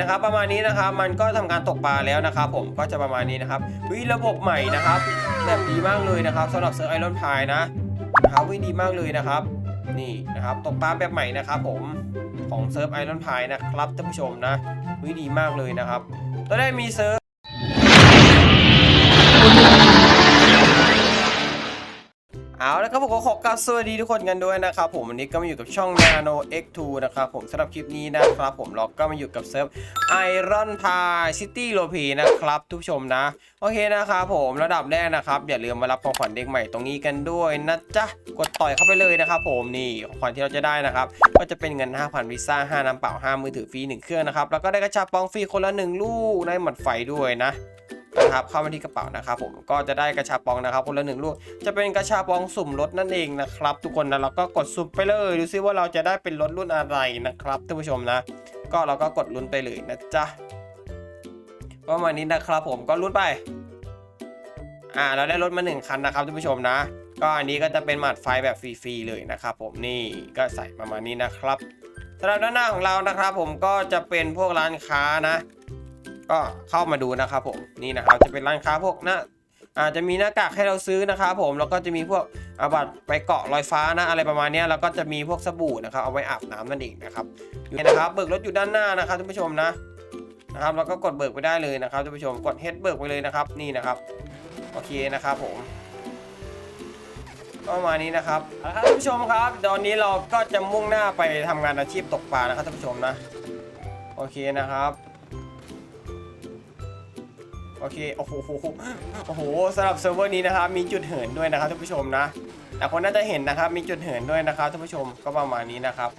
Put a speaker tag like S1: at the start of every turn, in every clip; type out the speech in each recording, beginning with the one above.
S1: นะครับ ประมาณนี้นะครับ มันก็ทำการตกปลาแล้วนะครับ ผมก็จะประมาณนี้นะครับวิระบบใหม่นะครับแบบดีมากเลยนะครับสำหรับเซิร์ฟไอรอนพายนะนะครับวิดีมากเลยนะครับ นี่นะครับตกปลาแบบใหม่นะครับ ผมของเซิร์ฟไอรอนพายนะครับท่านผู้ชมนะวิดีมากเลยนะครับตอนแรกมีเซิร์ฟ เอาแล้วครับผมขอขอกราบสวัสดีทุกคนกันด้วยนะครับผมวันนี้ก็มาอยู่กับช่อง Nano X2 นะครับผมสำหรับคลิปนี้นะครับผมเราก็มาอยู่กับเซิร์ฟ Iron Pie City l o p นะครับทุกชมนะ โอเคนะครับผมระดับแรกนะครับ อย่าลืมมารับของขวัญเด็กใหม่ตรงนี้กันด้วยนะจ๊ะกดต่อยเข้าไปเลยนะครับผมนี่ของขวัญที่เราจะได้นะครับก็จะเป็นเงิน 5,000วีซ่า5น้ำเปล่า5มือถือฟรี1เครื่องนะครับแล้วก็ได้กระชาปองฟรีคนละ1ลูกได้หมัดไฟด้วยนะ นะครับเข้ามาที่กระเป๋านะครับผมก็จะได้กระชาปองนะครับคนละหนึ่งลูกจะเป็นกระชาปองสุ่มรถนั่นเองนะครับ ทุกคนนะเราก็กดสุ่มไปเลยดูซิว่าเราจะได้เป็นรถรุ่นอะไรนะครับท่านผู้ชมนะ ก็เราก็กดลุ้นไปเลยนะจ๊ะประมาณนี้นะครับ ผมก็ลุ้นไปอ่าเราได้รถมาหนึ่งคันนะครับท่านผู้ชมนะ ก็อันนี้ก็จะเป็นหมัดไฟแบบฟรีๆเลยนะครับ ผมนี่ก็ใส่ประมาณนี้นะครับสำหรับด้านหน้าของเรานะครับ ผมก็จะเป็นพวกร้านค้านะ ก็เข้ามาดูนะครับผมนี่นะครับจะเป็นร้านค้าพวกหน้าอาจจะมีหน้ากากให้เราซื้อนะครับผมแล้วก็จะมีพวกอาบัตไปเกาะลอยฟ้านะอะไรประมาณนี้แล้วก็จะมีพวกสบู่นะครับเอาไว้อาบน้ำนั่นเองนะครับอยู่นะครับเบิกรถอยู่ด้านหน้านะครับท่านผู้ชมนะนะครับแล้วก็กดเบิกไปได้เลยนะครับท่านผู้ชมกดเฮดเบิกไปเลยนะครับนี่นะครับโอเคนะครับผมก็ประมาณนี้นะครับเอาละครับท่านผู้ชมครับ ตอนนี้เราก็จะมุ่งหน้าไปทำงานอาชีพตกปลานะครับท่านผู้ชมนะโอเคนะครับ โอเค โอ้โห โอ้โหสำหรับเซิร์ฟเวอร์นี้นะครับ มีจุดเหินด้วยนะครับท่านผู้ชมนะแต่คนน่าจะเห็นนะครับ มีจุดเหินด้วยนะครับท่านผู้ชม ก็ประมาณนี้นะครับ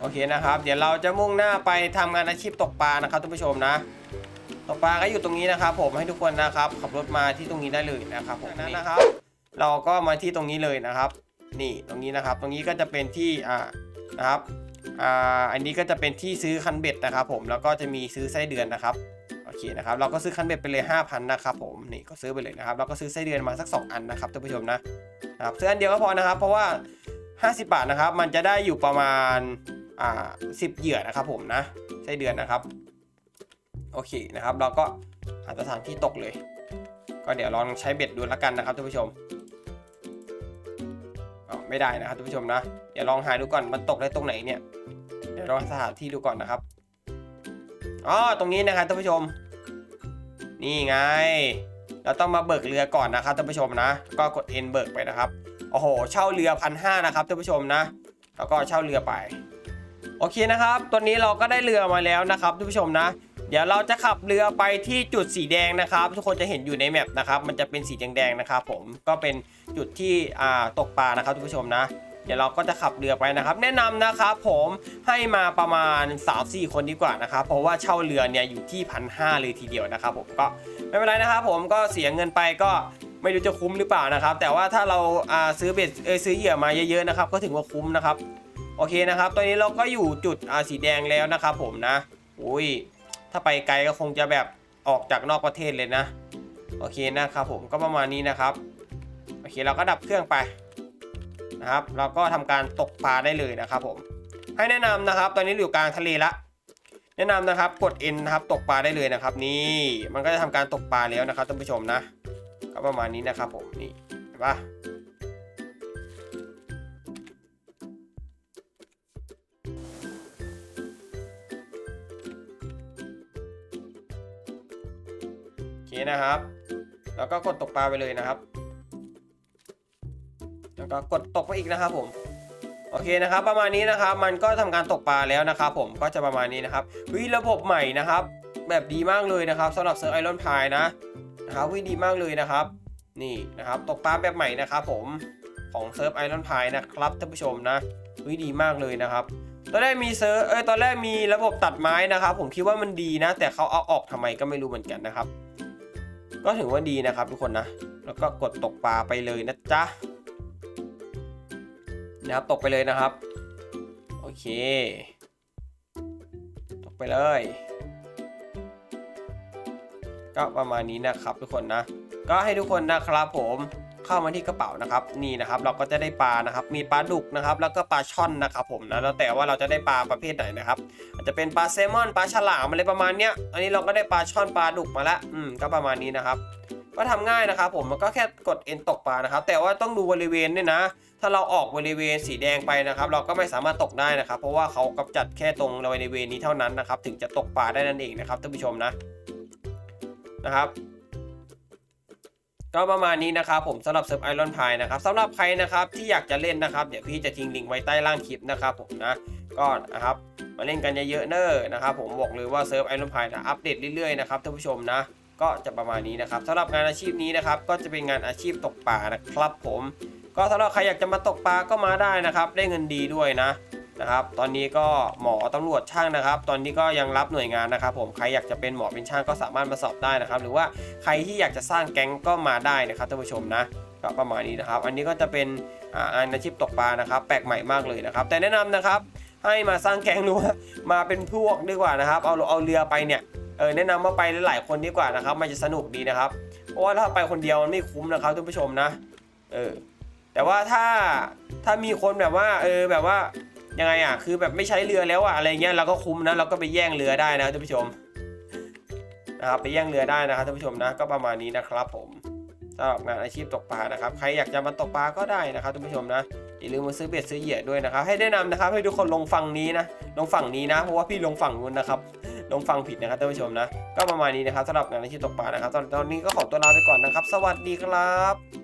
S1: โอเคนะครับ เดี๋ยวเราจะมุ่งหน้าไปทำงานอาชีพตกปลานะครับท่านผู้ชมนะตกปลาก็อยู่ตรงนี้นะครับ ผมให้ทุกคนนะครับ ขับรถมาที่ตรงนี้ได้เลยนะครับผมนั้นนะครับ เราก็มาที่ตรงนี้เลยนะครับ นี่ตรงนี้นะครับ ตรงนี้ก็จะเป็นที่อ่านะครับ อ่าอันนี้ก็จะเป็นที่ซื้อคันเบ็ดนะครับผมแล้วก็จะมีซื้อไส้เดือนนะครับโอเคนะครับเราก็ซื้อคันเบ็ดไปเลย 5,000นะครับผมนี่ก็ซื้อไปเลยนะครับเราก็ซื้อไส้เดือนมาสัก 2 อันนะครับท่านผู้ชมนะครับซื้ออันเดียวก็พอนะครับ เพราะว่า 50 บาทนะครับ มันจะได้อยู่ประมาณอ่า10เหยื่อนะครับผมนะไส้เดือนนะครับโอเคนะครับ เราก็หาสถานที่ตกเลย ก็เดี๋ยวลองใช้เบ็ดดูแล้วกันนะครับท่านผู้ชม ไม่ได้นะครับท่านผู้ชมนะ เดี๋ยวลองหาดูก่อนมันตกได้ตรงไหนเนี่ย เดี๋ยวลองสถานที่ดูก่อนนะครับอ๋อตรงนี้นะครับท่านผู้ชม นี่ไง เราต้องมาเบิกเรือก่อนนะครับท่านผู้ชมนะ ก็กด N เบิกไปนะครับโอ้โห เช่าเรือพันห้านะครับท่านผู้ชมนะ แล้วก็เช่าเรือไป โอเคนะครับตัวนี้เราก็ได้เรือมาแล้วนะครับท่านผู้ชมนะ เดี๋ยวเราจะขับเรือไปที่จุดสีแดงนะครับ ทุกคนจะเห็นอยู่ในแมปนะครับมันจะเป็นสีแดงๆนะครับผมก็เป็นจุดที่อ่าตกปลานะครับท่านผู้ชมนะเดี๋ยวเราก็จะขับเรือไปนะครับ แนะนำนะครับผมให้มาประมาณ3-4คนดีกว่านะครับ เพราะว่าเช่าเรือเนี่ยอยู่ที่พันห้าเลยทีเดียวนะครับผมก็ไม่เป็นไรนะครับผมก็เสียเงินไปก็ไม่รู้จะคุ้มหรือเปล่านะครับ แต่ว่าถ้าเราซื้อเบ็ดเอซื้อเหยื่อมาเยอะๆนะครับ ก็ถือว่าคุ้มนะครับ โอเคนะครับ ตอนนี้เราก็อยู่จุดสีแดงแล้วนะครับผมนะ อุ้ย ถ้าไปไกลก็คงจะแบบออกจากนอกประเทศเลยนะ โอเคนะครับผมก็ประมาณนี้นะครับ โอเคเราก็ดับเครื่องไปนะครับ เราก็ทำการตกปลาได้เลยนะครับผมให้แนะนำนะครับ ตอนนี้อยู่กลางทะเลละ แนะนำนะครับกด N นะครับตกปลาได้เลยนะครับ นี่มันก็จะทำการตกปลาแล้วนะครับท่านผู้ชมนะ ก็ประมาณนี้นะครับผมนี่เห็นปะ โอเคนะครับ แล้วก็กดตกปลาไปเลยนะครับ แล้วก็กดตกไปอีกนะครับผมโอเคนะครับประมาณนี้นะครับมันก็ทำการตกปลาแล้วนะครับผมก็จะประมาณนี้นะครับวิระบบใหม่นะครับ แบบดีมากเลยนะครับสำหรับเซิร์ฟไอรอนพายนะนะครับวิดีมากเลยนะครับ นี่นะครับตกปลาแบบใหม่นะครับผมของเซิร์ฟไอรอนพายนะครับท่านผู้ชมนะวิดีมากเลยนะครับ ตอนแรกมีเซิร์ฟเอ้ยตอนแรกมีระบบตัดไม้นะครับ ผมคิดว่ามันดีนะ แต่เขาเอาออกทำไมก็ไม่รู้เหมือนกันนะครับ ก็ถือว่าดีนะครับทุกคนนะ แล้วก็กดตกปลาไปเลยนะจ๊ะนะครับตกไปเลยนะครับ โอเค ตกไปเลย ก็ประมาณนี้นะครับทุกคนนะ ก็ให้ทุกคนนะครับผม เข้ามาที่กระเป๋านะครับนี่นะครับ เราก็จะได้ปลานะครับ มีปลาดุกนะครับ แล้วก็ปลาช่อนนะครับผมนะแล้วแต่ว่าเราจะได้ปลาประเภทไหนนะครับอาจจะเป็นปลาแซลมอนปลาฉลามอะไรประมาณเนี้ยอันนี้เราก็ได้ปลาช่อนปลาดุกมาล้วอืมก็ประมาณนี้นะครับก็ทำง่ายนะครับผมมันก็แค่กดเอ็นตกปลานะครับ แต่ว่าต้องดูบริเวณด้วยนะ ถ้าเราออกบริเวณสีแดงไปนะครับ เราก็ไม่สามารถตกได้นะครับ เพราะว่าเขากำจัดแค่ตรงบริเวณนี้เท่านั้นนะครับ ถึงจะตกปลาได้นั่นเองนะครับท่านผู้ชมนะนะครับ ก็ประมาณนี้นะครับผมสำหรับเซิร์ฟไอรอนพายนะครับสำหรับใครนะครับที่อยากจะเล่นนะครับ เดี๋ยวพี่จะทิ้งลิงก์ไว้ใต้ล่างคลิปนะครับผมนะก็นะครับมาเล่นกันเยอะๆเนอะนะครับผมบอกเลยว่าเซิร์ฟไอรอนพายนะอัปเดตเรื่อยๆนะครับท่านผู้ชมนะก็จะประมาณนี้นะครับสำหรับงานอาชีพนี้นะครับก็จะเป็นงานอาชีพตกปลานะครับผม ก็สำหรับใครอยากจะมาตกปลาก็มาได้นะครับ ได้เงินดีด้วยนะ นะครับ ตอนนี้ก็หมอตำรวจช่างนะครับ ตอนนี้ก็ยังรับหน่วยงานนะครับ ผมใครอยากจะเป็นหมอเป็นช่างก็สามารถมาสอบได้นะครับ หรือว่าใครที่อยากจะสร้างแก๊งก็มาได้นะครับท่านผู้ชมนะก็ประมาณนี้นะครับ อันนี้ก็จะเป็นอาอาชีพตกปลานะครับ แปลกใหม่มากเลยนะครับ แต่แนะนำนะครับให้มาสร้างแก๊งหรือว่ามาเป็นพวกดีกว่านะครับ เอาเอาเรือไปเนี่ยเออแนะนำว่าไปหลายๆคนดีกว่านะครับ มันจะสนุกดีนะครับ เพราะว่าถ้าไปคนเดียวมันไม่คุ้มนะครับท่านผู้ชมนะ เออแต่ว่าถ้าถ้ามีคนแบบว่า เออแบบว่า ยังไงอะคือแบบไม่ใช้เรือแล้วอะอะไรเงี้ยเราก็คุ้มนะเราก็ไปแย่งเรือได้นะท่านผู้ชมนะครับไปแย่งเรือได้นะครับท่านผู้ชมนะก็ประมาณนี้นะครับผมสำหรับงานอาชีพตกปลานะครับใครอยากจะมาตกปลาก็ได้นะครับท่านผู้ชมนะอย่าลืมมาซื้อเบ็ดซื้อเหยื่อด้วยนะครับ ให้แนะนำนะครับให้ทุกคนลงฝั่งนี้นะลงฝั่งนี้นะเพราะว่าพี่ลงฝั่งนู้นนะครับลงฟังผิดนะครับท่านผู้ชมนะ ก็ประมาณนี้นะครับสำหรับงานอาชีพตกปลานะครับตอนตอนนี้ก็ขอตัวลาไปก่อนนะครับ สวัสดีครับ